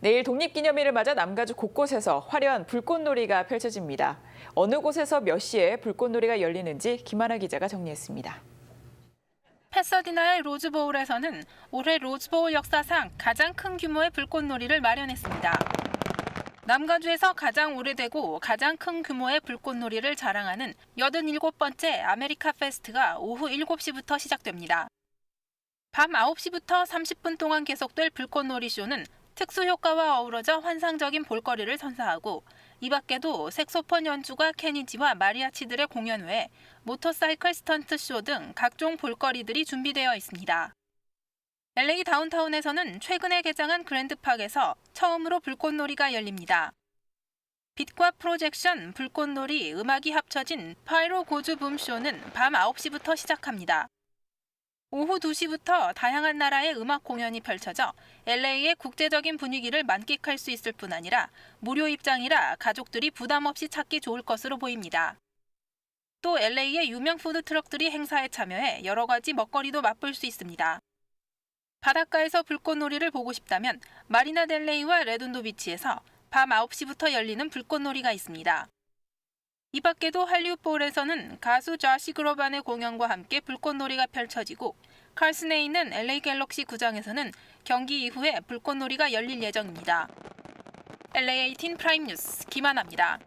내일 독립기념일을 맞아 남가주 곳곳에서 화려한 불꽃놀이가 펼쳐집니다. 어느 곳에서 몇 시에 불꽃놀이가 열리는지 김하나 기자가 정리했습니다. 패서디나의 로즈보울에서는 올해 로즈보울 역사상 가장 큰 규모의 불꽃놀이를 마련했습니다. 남가주에서 가장 오래되고 가장 큰 규모의 불꽃놀이를 자랑하는 87번째 아메리카 페스트가 오후 7시부터 시작됩니다. 밤 9시부터 30분 동안 계속될 불꽃놀이 쇼는 특수 효과와 어우러져 환상적인 볼거리를 선사하고 이 밖에도 색소폰 연주가 케니지와 마리아치들의 공연 외에 모터사이클 스턴트 쇼 등 각종 볼거리들이 준비되어 있습니다. LA 다운타운에서는 최근에 개장한 그랜드팍에서 처음으로 불꽃놀이가 열립니다. 빛과 프로젝션, 불꽃놀이, 음악이 합쳐진 파이로 고주 붐쇼는 밤 9시부터 시작합니다. 오후 2시부터 다양한 나라의 음악 공연이 펼쳐져 LA의 국제적인 분위기를 만끽할 수 있을 뿐 아니라 무료 입장이라 가족들이 부담 없이 찾기 좋을 것으로 보입니다. 또 LA의 유명 푸드 트럭들이 행사에 참여해 여러 가지 먹거리도 맛볼 수 있습니다. 바닷가에서 불꽃놀이를 보고 싶다면 마리나 델레이와 레돈도 비치에서 밤 9시부터 열리는 불꽃놀이가 있습니다. 이 밖에도 할리우드볼에서는 가수 자시 그로반의 공연과 함께 불꽃놀이가 펼쳐지고 칼슨에 있는 LA 갤럭시 구장에서는 경기 이후에 불꽃놀이가 열릴 예정입니다. LA 18 프라임 뉴스 김하나입니다.